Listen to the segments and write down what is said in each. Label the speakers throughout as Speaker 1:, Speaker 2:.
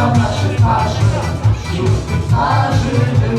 Speaker 1: на наши пажи, жуткие пажи.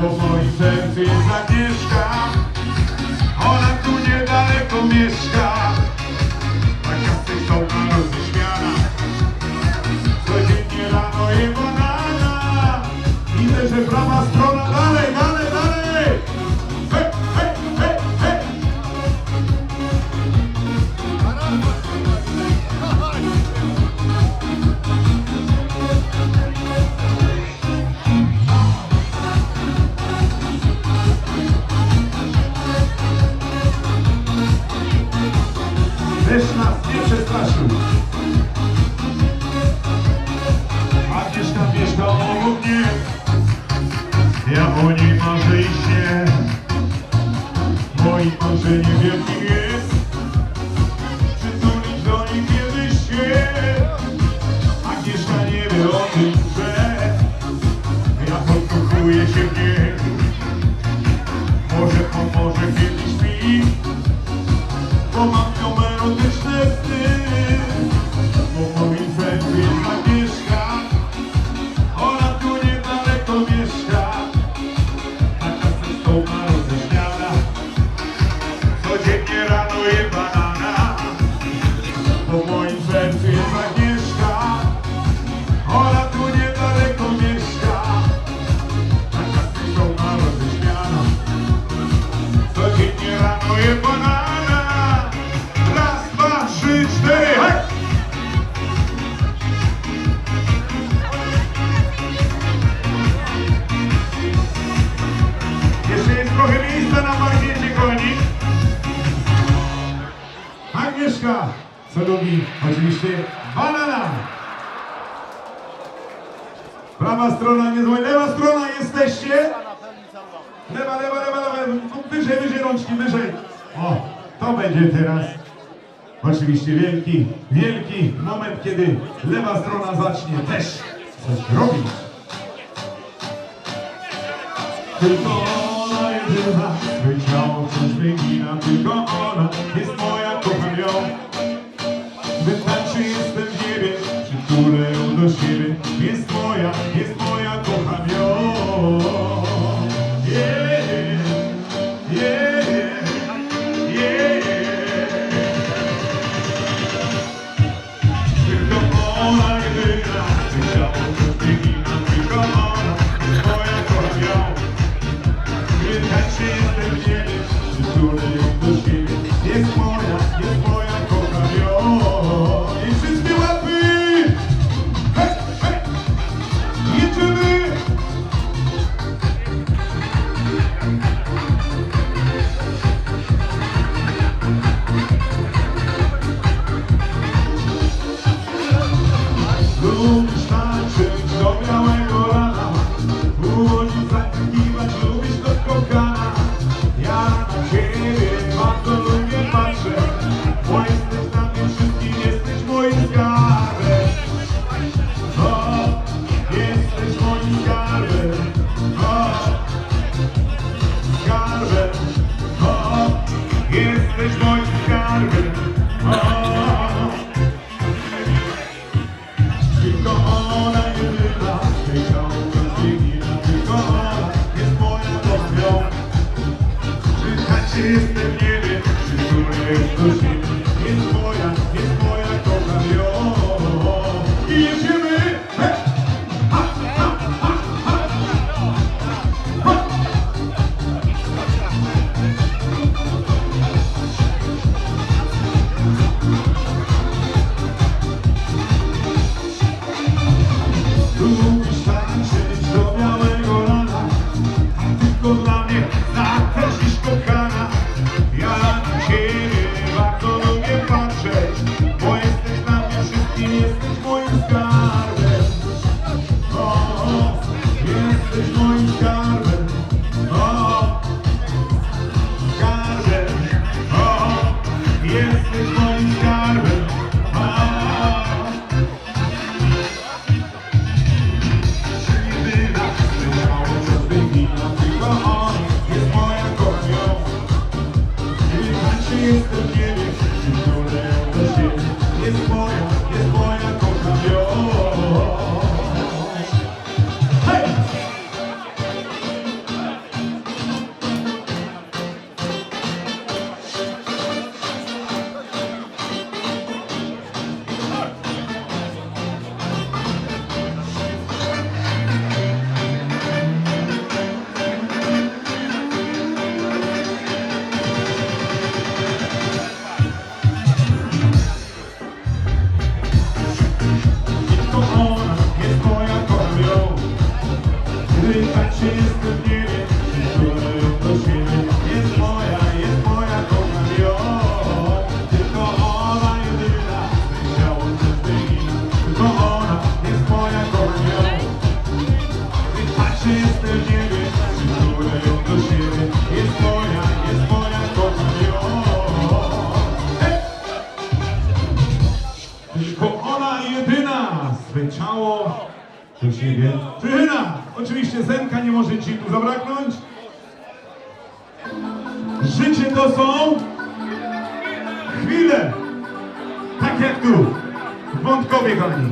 Speaker 1: Bo moim sercu jest Agnieszka Ona tu niedaleko mieszka oczywiście wielki, wielki moment, kiedy lewa strona zacznie też coś robić. Tylko ona jedyna, wyciągnąć wygina, tylko ona jest moja. всі стемніли, всі сумні в душі, і твоя, і твоя. wysypać się jestem w niebie do siebie Jest moja, jest moja, kocham Tylko ona jedyna Chciało też inna Tylko ona jest moja, kocham ją. Wysypać tak się jestem w do siebie Jest moja, jest moja, kocham! Tylko ona jedyna Zwęczało do siebie Tyna! oczywiście zenka nie może ci tu zabraknąć. Życie to są chwile, tak jak tu, w Wątkowie, kochani.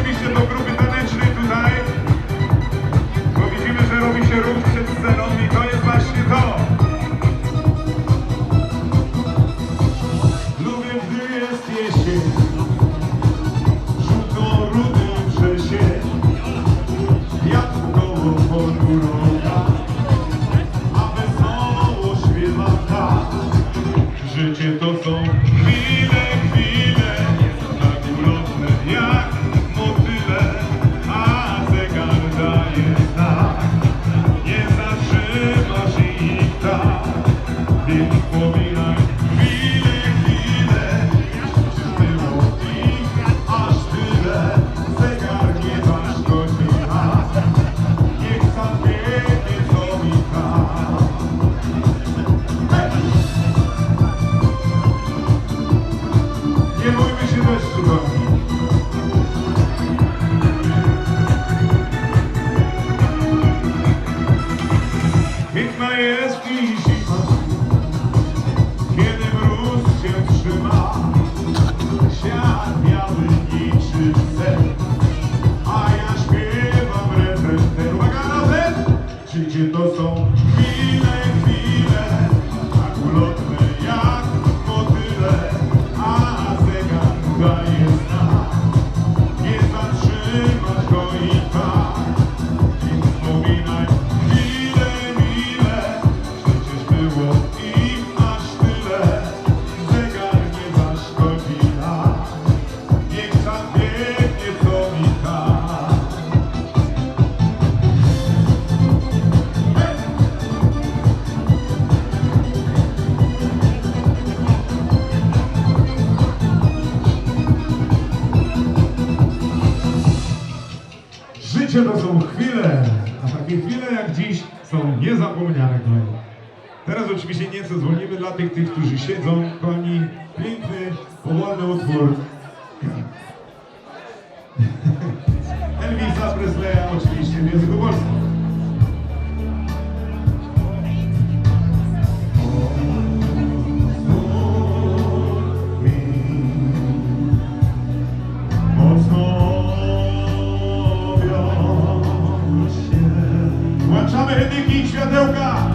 Speaker 1: oczywiście do grupy samych tych, którzy siedzą, koni piękny, powolny utwór Elvisa Presleya, oczywiście w języku polskim. Włączamy hymniki i światełka!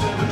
Speaker 2: Seven.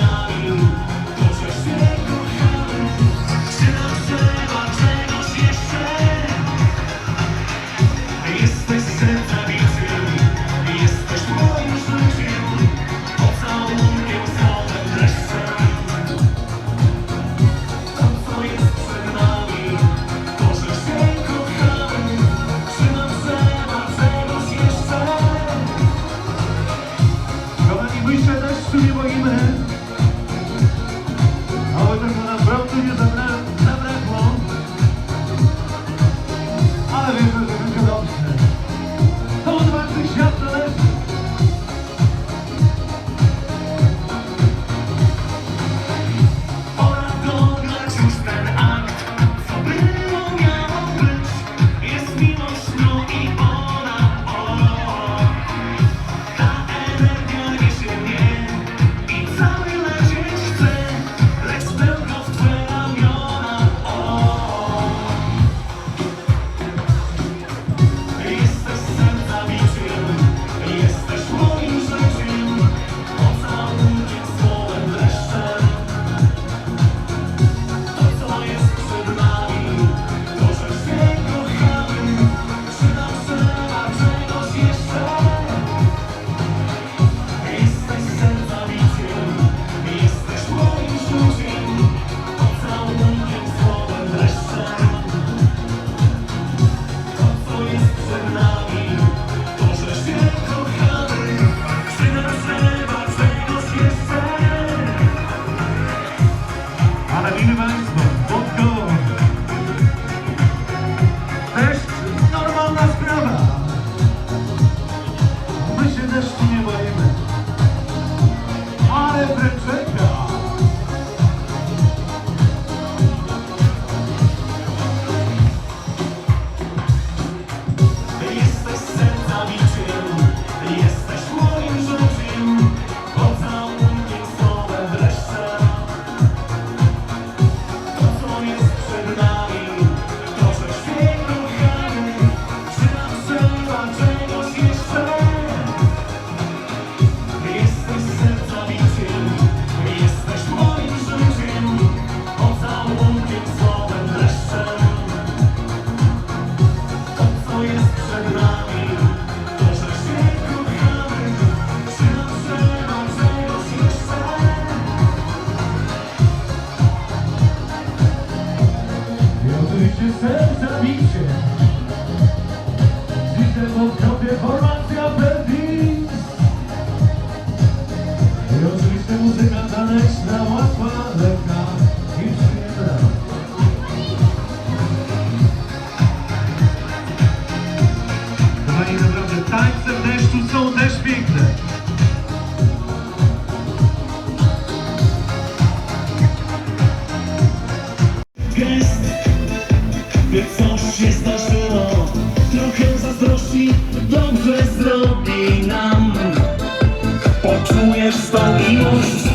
Speaker 2: By coś się zdarzyło Trochę zazdrości dobrze zrobi nam. Poczujesz tą miłość